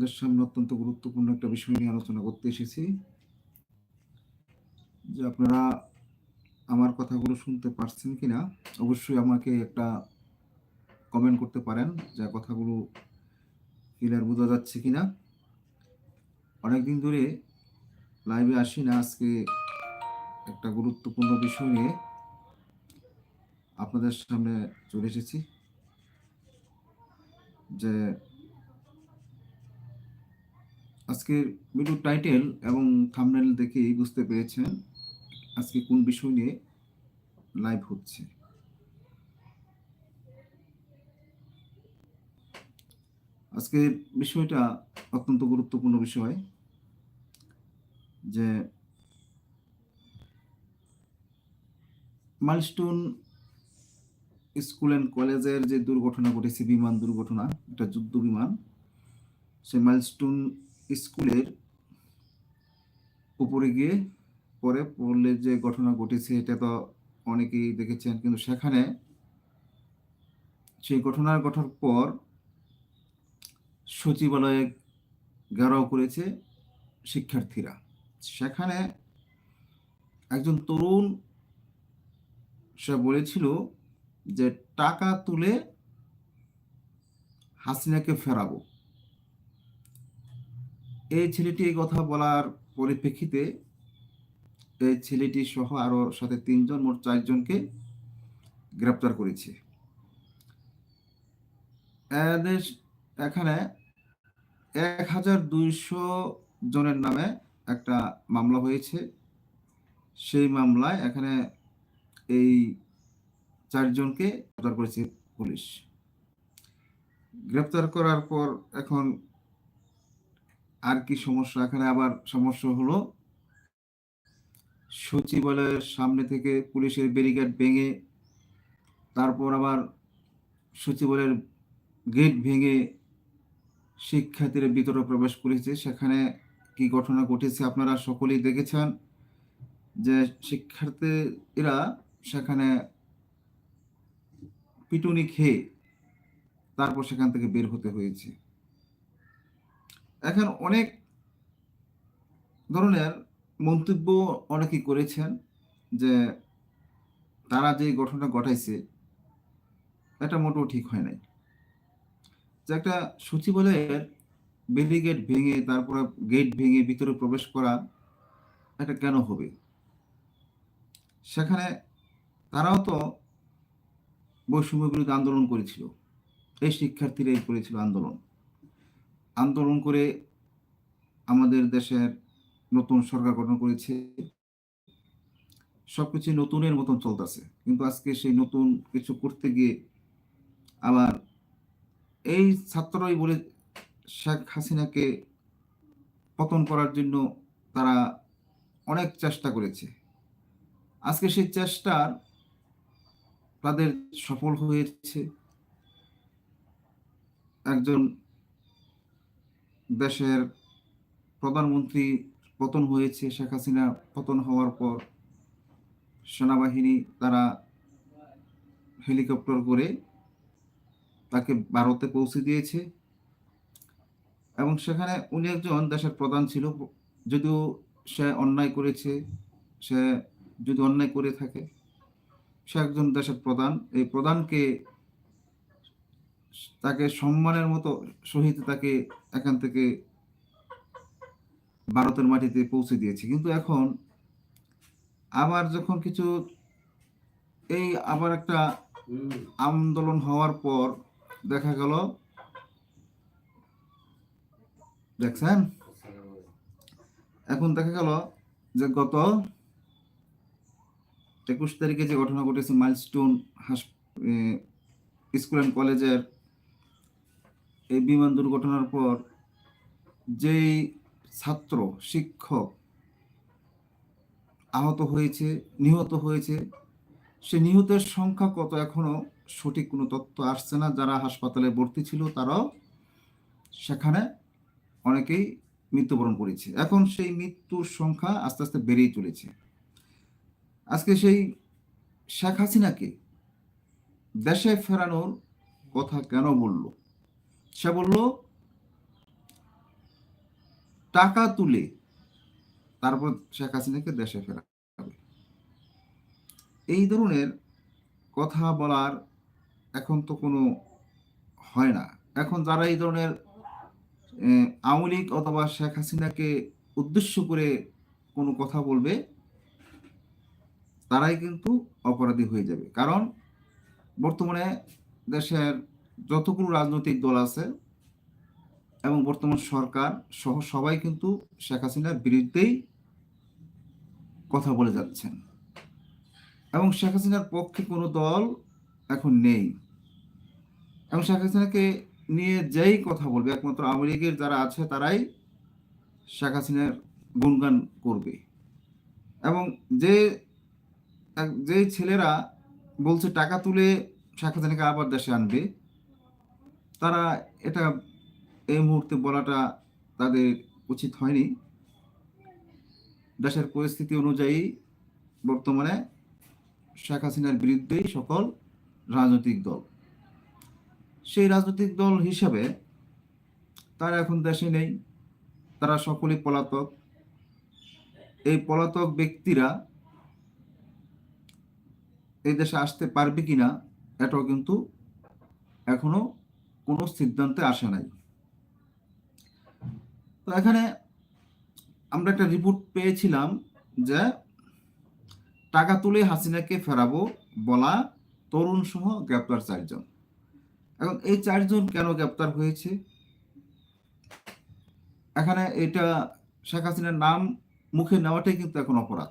আপনাদের সামনে অত্যন্ত গুরুত্বপূর্ণ একটা বিষয় নিয়ে আলোচনা করতে এসেছি, যে আপনারা আমার কথাগুলো শুনতে পারছেন কিনা, অবশ্যই আমাকে একটা কমেন্ট করতে পারেন যে কথাগুলো ক্লিয়ার বোঝা যাচ্ছে কি কিনা। অনেকদিন ধরে লাইভে আসি না, আজকে একটা গুরুত্বপূর্ণ বিষয় নিয়ে আপনাদের সামনে চলে এসেছি, যে আজকের ভিডিও টাইটেল এবং থাম্বনেল দেখেই বুঝতে পেরেছেন আজকে কোন বিষয় নিয়ে লাইভ হচ্ছে। আজকে বিষয়টা অত্যন্ত গুরুত্বপূর্ণ বিষয় যে মাইলস্টোন স্কুল অ্যান্ড কলেজের যে দুর্ঘটনা ঘটেছে, বিমান দুর্ঘটনা এটা যুদ্ধ বিমান সে মাইলস্টোন স্কুলের উপরে গিয়ে পরে পড়লে যে ঘটনা ঘটেছে, এটা তো অনেকেই দেখেছেন। কিন্তু সেখানে সেই ঘটনার ঘটার পর সচিবালয়ে ঘেরাও করেছে শিক্ষার্থীরা। সেখানে একজন তরুণ সে বলেছিল যে, টাকা তুলে হাসিনাকে ফেরাবো। এই ছেলেটি এই কথা বলার পরিপ্রেক্ষিতে এই ছেলেটি সহ আরও সাথে তিনজন, মোট চারজনকে গ্রেপ্তার করেছে। এখানে এক হাজার দুইশো জনের নামে একটা মামলা হয়েছে। সেই মামলায় এখানে এই চারজনকে গ্রেপ্তার করেছে পুলিশ। গ্রেপ্তার করার পর এখন আর কি সমস্যা? এখানে আবার সমস্যা হলো, সচিবালয়ের সামনে থেকে পুলিশের ব্যারিকেড ভেঙে, তারপর আবার সচিবালয়ের গেট ভেঙে শিক্ষার্থীরা ভিতরে প্রবেশ করেছে। সেখানে কি ঘটনা ঘটেছে আপনারা সকলেই দেখেছেন যে শিক্ষার্থীরা সেখানে পিটুনি খেয়ে তারপর সেখান থেকে বের হতে হয়েছে। এখন অনেক ধরনের মন্তব্য অনেকেই করেছেন যে তারা যে ঘটনা ঘটাইছে, এটা মোটেও ঠিক হয় নাই। যে একটা সচিবালয়ের ব্যারিগেট ভেঙে, তারপরে গেট ভেঙে ভিতরে প্রবেশ করা, এটা কেন হবে? সেখানে তারাও তো বৈষম্য বিরোধী আন্দোলন করেছিল। এই শিক্ষার্থীরাই করেছিল আন্দোলন। আন্দোলন করে আমাদের দেশের নতুন সরকার গঠন করেছে। সব সবকিছু নতুনের মতন চলতেছে। কিন্তু আজকে সেই নতুন কিছু করতে গিয়ে আবার এই ছাত্ররাই বলে শেখ হাসিনাকে পতন করার জন্য তারা অনেক চেষ্টা করেছে। আজকে সেই চেষ্টার তাদের সফল হয়েছে। একজন দেশের প্রধানমন্ত্রী পতন হয়েছে, শেখ হাসিনা পতন হওয়ার পর সেনাবাহিনী তারা হেলিকপ্টার করে তাকে ভারতে পৌঁছে দিয়েছে। এবং সেখানে উনি একজন দেশের প্রধান ছিল, যদিও সে অন্যায় করেছে, সে যদি অন্যায় করে থাকে, সে একজন দেশের প্রধান। এই প্রধানকে তাকে সম্মানের মতো সহিত তাকে এখান থেকে ভারতের মাটিতে পৌঁছে দিয়েছে। কিন্তু এখন আবার যখন কিছু এই আবার একটা আন্দোলন হওয়ার পর দেখা গেল, দেখছেন? এখন দেখা গেল যে গত একুশ তারিখে যে ঘটনা ঘটেছে, মাইলস্টোন হাস স্কুল অ্যান্ড কলেজের এই বিমান দুর্ঘটনার পর যেই ছাত্র, শিক্ষক আহত হয়েছে, নিহত হয়েছে, সে নিহতের সংখ্যা কত এখনও সঠিক কোনো তথ্য আসছে না। যারা হাসপাতালে ভর্তি ছিল তারাও সেখানে অনেকেই মৃত্যুবরণ করেছে। এখন সেই মৃত্যুর সংখ্যা আস্তে আস্তে বেড়েই চলেছে। আজকে সেই শেখ হাসিনাকে দেশে ফেরানোর কথা কেন বলল? সে বলল, টাকা তুলে। তারপর শেখ হাসিনাকে দেশে ফেরাবে এই ধরনের কথা বলার এখন তো কোনো হয় না। এখন যারা এই ধরনের আওয়ামী লীগ অথবা শেখ হাসিনাকে উদ্দেশ্য করে কোনো কথা বলবে, তারাই কিন্তু অপরাধী হয়ে যাবে। কারণ বর্তমানে দেশের যতগুলো রাজনৈতিক দল আছে এবং বর্তমান সরকার সহ সবাই কিন্তু শেখ হাসিনার বিরুদ্ধেই কথা বলে যাচ্ছেন। এবং শেখ হাসিনার পক্ষে কোনো দল এখন নেই। এবং শেখ হাসিনাকে নিয়ে যেই কথা বলবে, একমাত্র আওয়ামী লীগের যারা আছে তারাই শেখ হাসিনার গুণগান করবে। এবং যে যে ছেলেরা বলছে, টাকা তুলে শেখ হাসিনাকে আবার দেশে আনবে। তারা এটা, এই মুহূর্তে বলাটা তাদের উচিত হয়নি। দেশের পরিস্থিতি অনুযায়ী বর্তমানে শেখ হাসিনার বিরুদ্ধেই সকল রাজনৈতিক দল। সেই রাজনৈতিক দল হিসাবে তারা এখন দেশে নেই, তারা সকলেই পলাতক। এই পলাতক ব্যক্তিরা এই দেশে আসতে পারবে কিনা, এটাও কিন্তু এখনও কোনো সিদ্ধান্তে আসে নাই। তো এখানে আমরা একটা রিপোর্ট পেয়েছিলাম যে টাকা তুলে হাসিনাকে ফেরাবো বলা তরুণ সহ গ্রেপ্তার চারজন। এখন এই চারজন কেন গ্রেপ্তার হয়েছে? এখানে এটা শেখ হাসিনার নাম মুখে নেওয়াটাই কিন্তু এখন অপরাধ।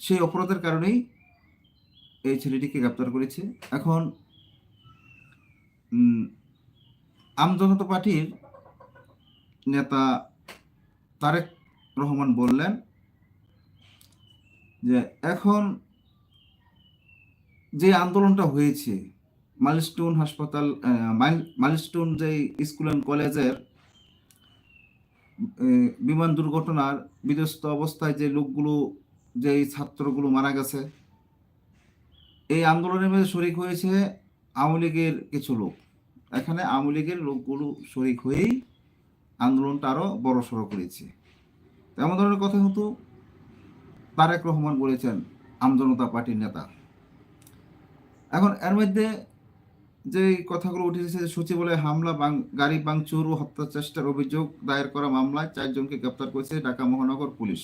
সেই অপরাধের কারণেই এই ছেলেটিকে গ্রেপ্তার করেছে। এখন আমজনতা পার্টির নেতা তারেক রহমান বললেন যে এখন যে আন্দোলনটা হয়েছে মাইলস্টোন হাসপাতাল মাইলস্টোন যে স্কুল অ্যান্ড কলেজের বিমান দুর্ঘটনার বিধ্বস্ত অবস্থায় যে লোকগুলো যে ছাত্রগুলো মারা গেছে, এই আন্দোলনের মধ্যে শরিক হয়েছে আওয়ামী লীগের কিছু লোক। এখানে আওয়ামী লীগের লোকগুলো শরিক হয়েই আন্দোলনটা আরও বড় সড়ো করেছে তেমন ধরনের কথা কিন্তু তারেক রহমান বলেছেন, আমজনতা পার্টির নেতা। এখন এর মধ্যে যে কথাগুলো উঠে এসেছে, সচিবালয়ে হামলা গাড়ি ভাঙচুর ও হত্যা চেষ্টার অভিযোগ দায়ের করা মামলায় চারজনকে গ্রেপ্তার করেছে ঢাকা মহানগর পুলিশ।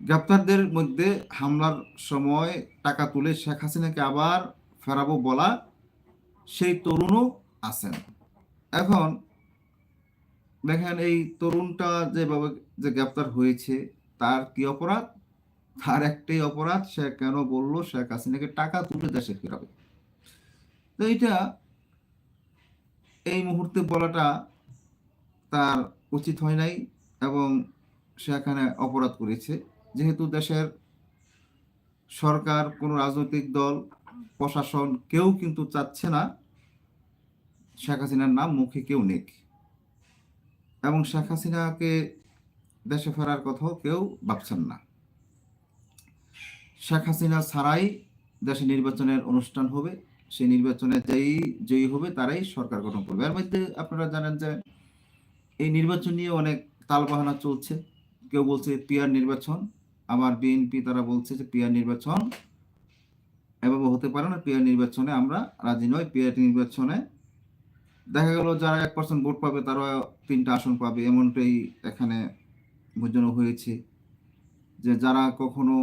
গ্রেপ্তারদের মধ্যে হামলার সময় টাকা তুলে শেখ হাসিনাকে আবার ফেরাবো বলা সেই তরুণও আছেন। এখন দেখেন এই তরুণটা যেভাবে যে গ্রেপ্তার হয়েছে, তার কি অপরাধ? তার একটাই অপরাধ, সে কেন বলল, শেখ হাসিনাকে টাকা তুলে দেশে ফেরাবে। তো এটা এই মুহূর্তে বলাটা তার উচিত হয় নাই এবং সে এখানে অপরাধ করেছে। যেহেতু দেশের সরকার, কোনো রাজনৈতিক দল প্রশাসন কেউ কিন্তু চাচ্ছে না শেখ হাসিনার নাম মুখে কেউ নেক। এবং শেখ হাসিনাকে দেশে ফেরার কথাও কেউ ভাবছেন না। শেখ হাসিনা ছাড়াই দেশে নির্বাচনের অনুষ্ঠান হবে, সেই নির্বাচনে যেই জয়ী হবে তারাই সরকার গঠন করবে। এর মধ্যে আপনারা জানেন যে এই নির্বাচন নিয়ে অনেক তালবাহানা চলছে। কেউ বলছে পিয়ার নির্বাচন আবার বিএনপি তারা বলছে যে পিয়ার নির্বাচন এভাবে হতে পারে না, পিয়ার নির্বাচনে আমরা রাজি নই, পিয়ার নির্বাচনে। দেখা গেল যারা এক পার্সেন্ট ভোট পাবে, তারা তিনটা আসন পাবে, এমনটাই এখানে বোঝানো হয়েছে যে যারা কখনো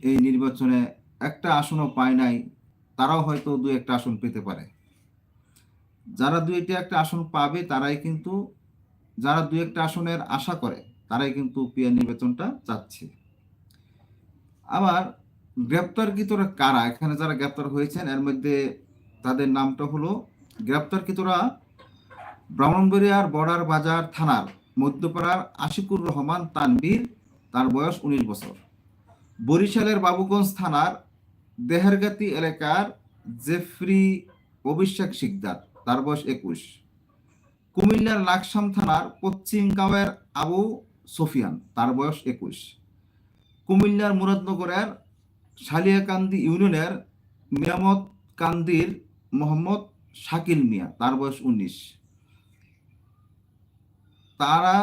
এই নির্বাচনে একটা আসনও পায় নাই, তারাও হয়তো দু একটা আসন পেতে পারে। যারা দু একটা একটা আসন পাবে, তারাই কিন্তু, যারা দু একটা আসনের আশা করে, তারাই কিন্তু পিয়ার নির্বাচনটা চাচ্ছে। আবার গ্রেপ্তারকৃতরা কারা? এখানে যারা গ্রেপ্তার হয়েছেন, এর মধ্যে তাদের নামটা হলো গ্রেপ্তারকৃতরা ব্রাহ্মণবাড়িয়ার বর্ডার বাজার থানার মধ্যপাড়ার আশিকুর রহমান তানবীর তার বয়স উনিশ বছর। বরিশালের বাবুগঞ্জ থানার দেহেরগাতি এলাকার জেফরি অভিষেক শিকদার, তার বয়স একুশ। কুমিল্লার লাকসাম থানার পশ্চিম গাঁয়ের আবু সোফিয়ান, তার বয়স একুশ। কুমিল্লার মুরাদনগরের সালিয়াকান্দি ইউনিয়নের মিয়ামত কান্দির মোহাম্মদ শাকিল মিয়া, তার বয়স উনিশ। তারা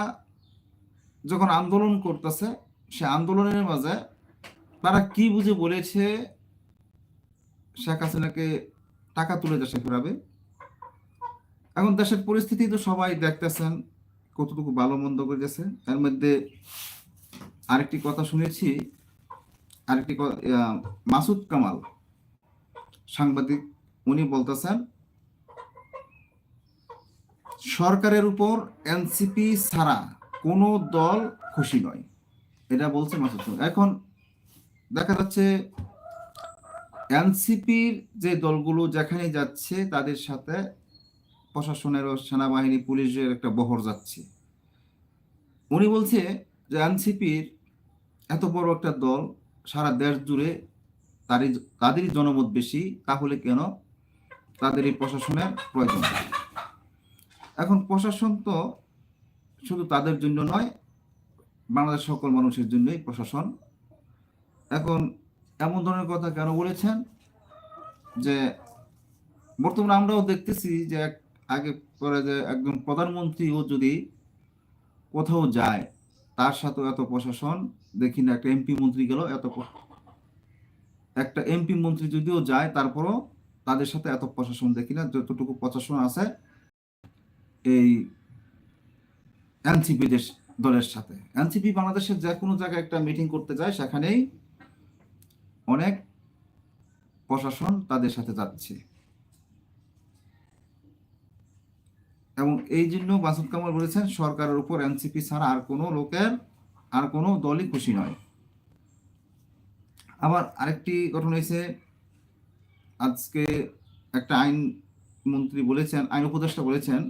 যখন আন্দোলন করতেছে, সে আন্দোলনের মাঝে তারা কি বুঝে বলেছে, শেখ হাসিনাকে টাকা তুলে দেশে ফেরাবে? এখন দেশের পরিস্থিতি তো সবাই দেখতেছেন, কতটুকু ভালো মন্দ করেছে। এর মধ্যে আরেকটি কথা শুনেছি আরেকটি মাসুদ কামাল। সাংবাদিক, উনি বলতেছেন, সরকারের উপর এনসিপি ছাড়া কোনো দল খুশি নয়। এটা বলছে মাসুদ। এখন দেখা যাচ্ছে, এনসিপির যে দলগুলো যেখানে যাচ্ছে, তাদের সাথে প্রশাসনের ও সেনাবাহিনী, পুলিশের একটা বহর যাচ্ছে। উনি বলছে যে, এনসিপির এত বড় একটা দল সারা দেশ জুড়ে তারই তাদেরই জনমত বেশি, তাহলে কেন তাদের এই প্রশাসনের প্রয়োজন? এখন প্রশাসন তো শুধু তাদের জন্য নয় বাংলাদেশ সকল মানুষের জন্যই প্রশাসন। এখন এমন ধরনের কথা কেন বলেছেন যে বর্তমানে আমরাও দেখতেছি যে আগে পরে যে একজন প্রধানমন্ত্রীও যদি কোথাও যায় তার সাথেও এত প্রশাসন, দেখি না, একটা এমপি মন্ত্রী গেল, এত একটা এমপি মন্ত্রী যদিও যায়, তারপরও তাদের সাথে এত প্রশাসন দেখি না, যতটুকু প্রশাসন আছে এই এনসিপি দেশ দলের সাথে। এনসিপি বাংলাদেশের যে কোনো জায়গায় একটা মিটিং করতে যায়, সেখানেই অনেক প্রশাসন তাদের সাথে যাচ্ছে। এবং এই জন্য মাসুদ কামাল বলেছেন, সরকারের উপর এনসিপি ছাড়া আর কোনো লোকের, আর কোনো দলই খুশি নয়। আবার আরেকটি গঠন হয়েছে, আজকে একটা আইন মন্ত্রী বলেছেন, আইন উপদেষ্টা বলেছেন,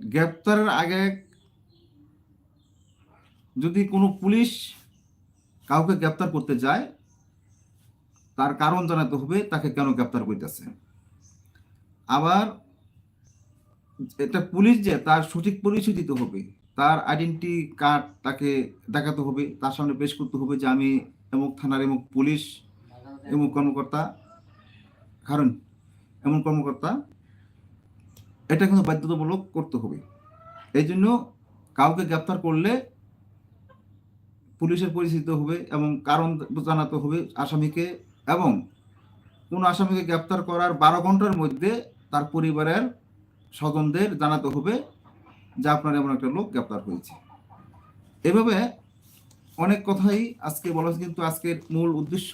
গ্রেপ্তারের আগে যদি কোনো পুলিশ কাউকে গ্রেপ্তার করতে যায়, তার কারণ জানাতে হবে, তাকে কেন গ্রেপ্তার করতেছে। আবার এটা পুলিশ যে, তার সঠিক পরিচয় দিতে হবে। তার আইডেন্টি কার্ড তাকে দেখাতে হবে। তার সামনে পেশ করতে হবে যে, আমি এমুক থানার এমুক পুলিশ, এমুক কর্মকর্তা। কারণ এমন কর্মকর্তা, এটা কিন্তু বাধ্যতামূলক করতে হবে। এই জন্য কাউকে গ্রেপ্তার করলে পুলিশের পরিচিত হবে এবং কারণ জানাতে হবে আসামিকে এবং কোন আসামিকে গ্রেপ্তার করার বারো ঘণ্টার মধ্যে তার পরিবারের স্বজনদের জানাতে হবে যে আপনার এমন একটা লোক গ্রেপ্তার হয়েছে। এভাবে অনেক কথাই আজকে বলা কিন্তু আজকের মূল উদ্দেশ্য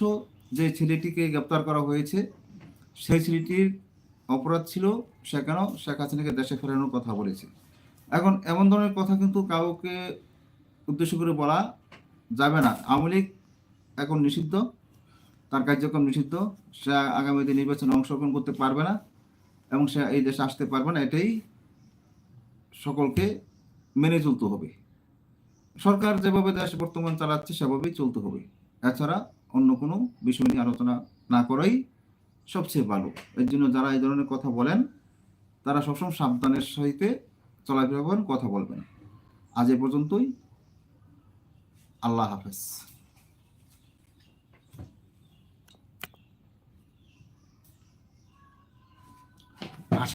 যে ছেলেটিকে গ্রেপ্তার করা হয়েছে, সেই ছেলেটির অপরাধ ছিল সে কেন? শেখ হাসিনাকে দেশে ফেরানোর কথা বলেছে। এখন এমন ধরনের কথা কিন্তু কাউকে উদ্দেশ্য করে বলা যাবে না। আওয়ামী লীগ এখন নিষিদ্ধ, তার কার্যক্রম নিষিদ্ধ, সে আগামীতে নির্বাচনে অংশগ্রহণ করতে পারবে না। এবং সে এই দেশে আসতে পারবে না, এটাই সকলকে মেনে চলতে হবে। সরকার যেভাবে দেশ বর্তমান চালাচ্ছে, সেভাবেই চলতে হবে। এছাড়া অন্য কোনো বিষয় নিয়ে আলোচনা না করাই সবচেয়ে ভালো। এর জন্য যারা এই ধরনের কথা বলেন, তারা সবসময় সাবধানের সহিতে চলাফেরা করেন, কথা বলবেন। আজ এ পর্যন্তই। আল্লাহ হাফেজ।